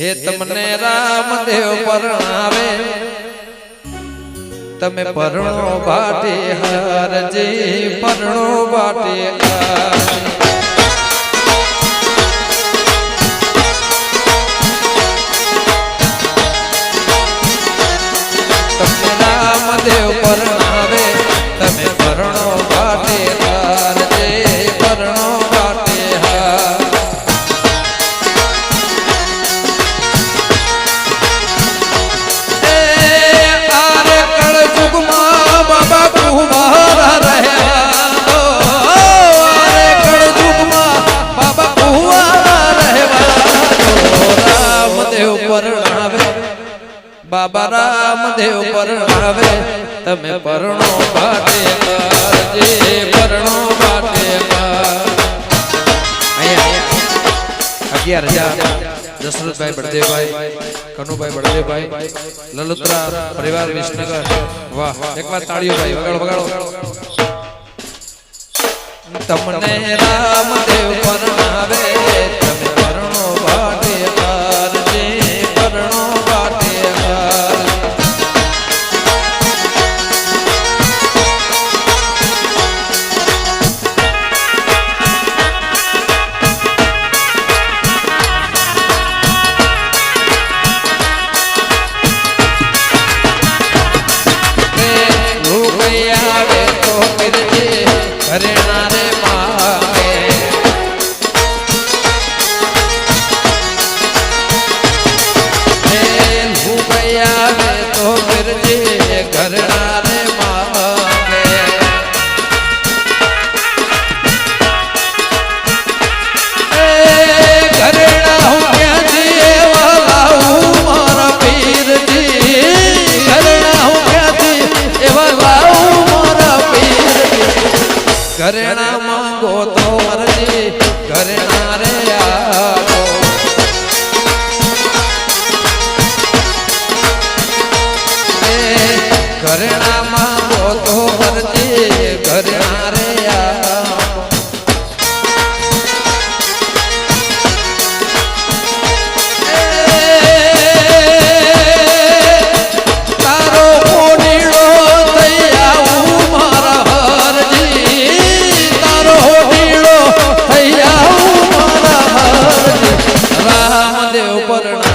હે તમને રામદેવ પરણાવે. તમે પરણો બાટે હારજી પરણો બાટે હારજી અગિયાર હજાર દશરથભાઈ બળદેવભાઈ, કનુભાઈ બળદેવભાઈ, લલુતરા પરિવાર વિસનગર. વાહ, એકવાર તાળીઓ ભાઈ, વગાડો વગાડો. તમને રામદેવ પરણાવે. ઘરેણા માંગો તો અરજી. ઘરેણા રે ઘરેણા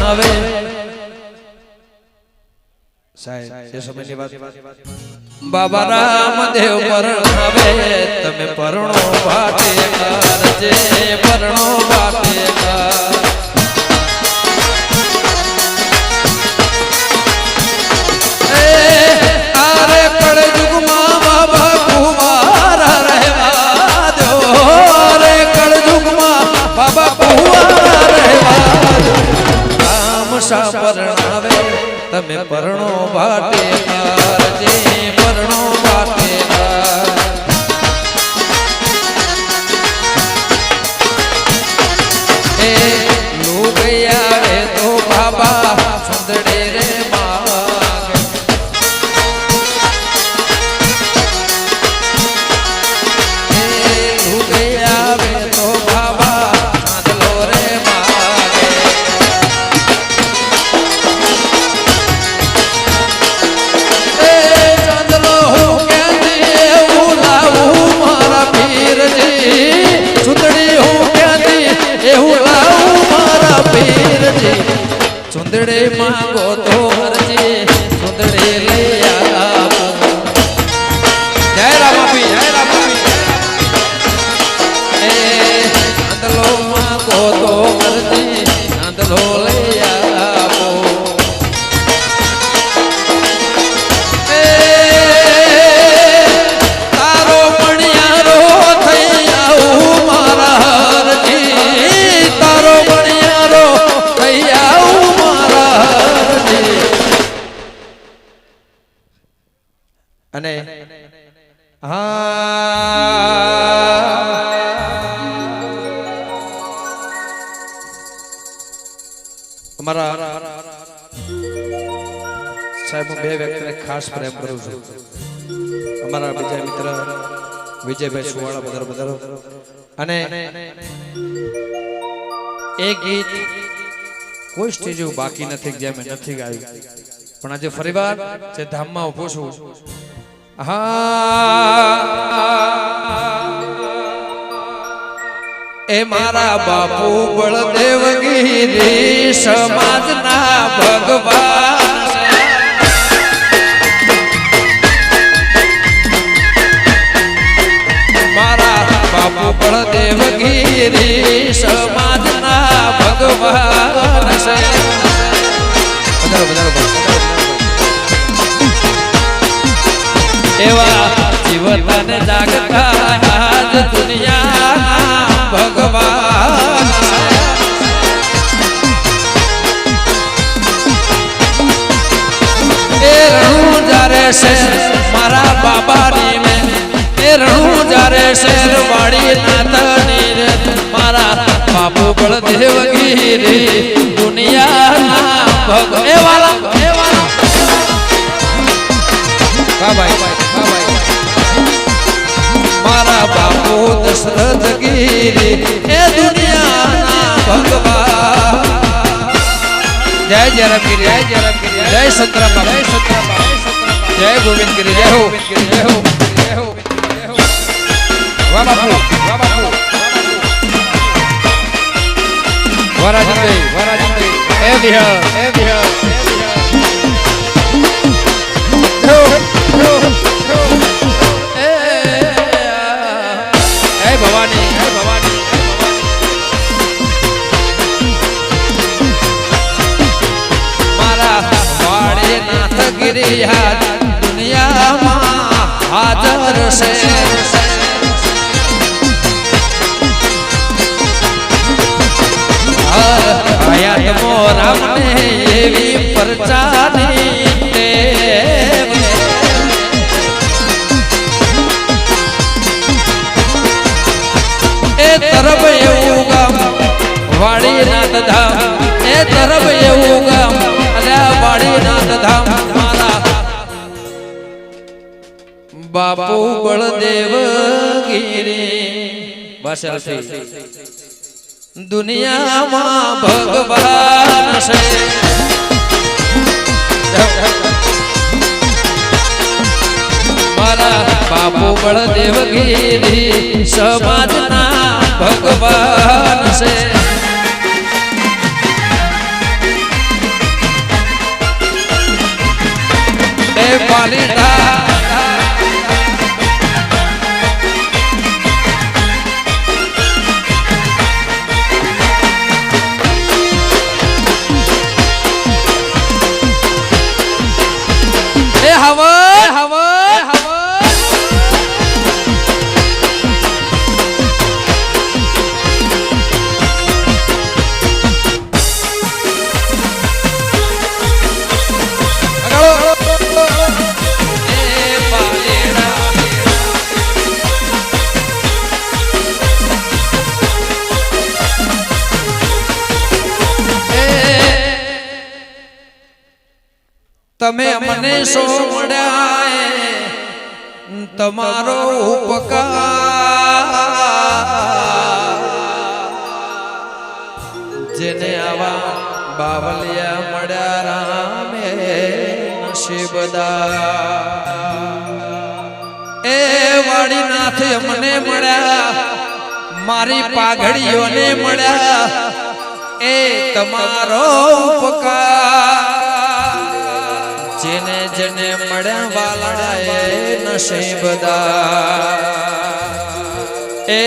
પરણાવે સાહેબ એ સમયની વાત બાબા રામદેવ પરણાવે તમે પરણો પાટે કરજે પરણો પાટે કર રામ શા પરણાવે તમે પરણો બાટે સુંદડી માંગો તો એ ગીત કોઈ સ્ટેજ બાકી નથી જેમ મેં નથી ગાયું. પણ આજે ફરીવાર જે ધામમાં ઊભો છું હા એ મારા બાપુ બળદેવગીરી સમાજ ભગવાન એવા જીવન જાગતા દુનિયા ભગવાન. એ રણું જ્યારે છે મારા બાબાની ને એ રણું જ્યારે શેર વાળી નાતની રે, મારા બાપુ બળદેવગીરી દુનિયા ભગ એ વાલા એ વાલા. ભાઈ ભાઈ. મારા બાપુ દશરથ ગીરી એ દુનિયાના ભગવાન જય જય રમગીરી જય જય રમગીરી જય સંતરામ જય સંતરામ જય ગોવિંદગીરી જય હો જય હો જય હો વાહ બાપુ વાહ બાપુ વરાજભાઈ વરાજભાઈ એ વિહળ એ વિહળ નાથ ગિરિયા દુનિયામાં હાજર છે હયાત મોરામને એવી પરચાની ટેવ એ તરફ એવું ગામ વાડીનાથ ધામ એ તરફ એવું ગામ અલ્યા વાડીનાથ ધામ બાપુ બળદેવ ગીરી બસ નથી દુનિયામાં ભગવાન છે મારા બાપુ બળદેવ ગીરી સમાજના ભગવાન છે તમે મને સો મળ્યા તમારો ઉપકાર. જેને આવા બાવલિયા મળ્યા રામે નસીબદાર. એ વાડીનાથ અમને મળ્યા મારી પાઘડીઓને મળ્યા. એ તમારો ઉપકાર. જેને જેને મળ્યા વાલા એ બધા એ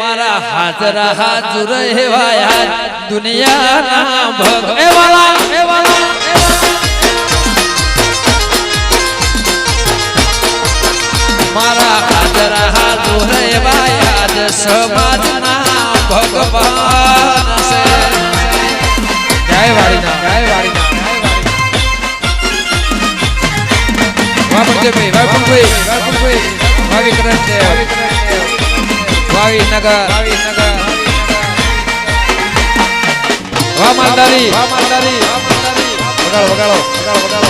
મારા હાજરા હાજર હેવાયા દુનિયાના ભગ. એ વાલા એ વાલા. મારા હાજરા હાજર હેવાયા સમાજના ભગવાન. ભાઈ વાપરભાઈ વાપરભાઈ ભાવિ કરણ દેવ ભાવિ નગર ભાવિ નગર વાહ માલધારી વગાડો વગાડો વગાડો વગાડો.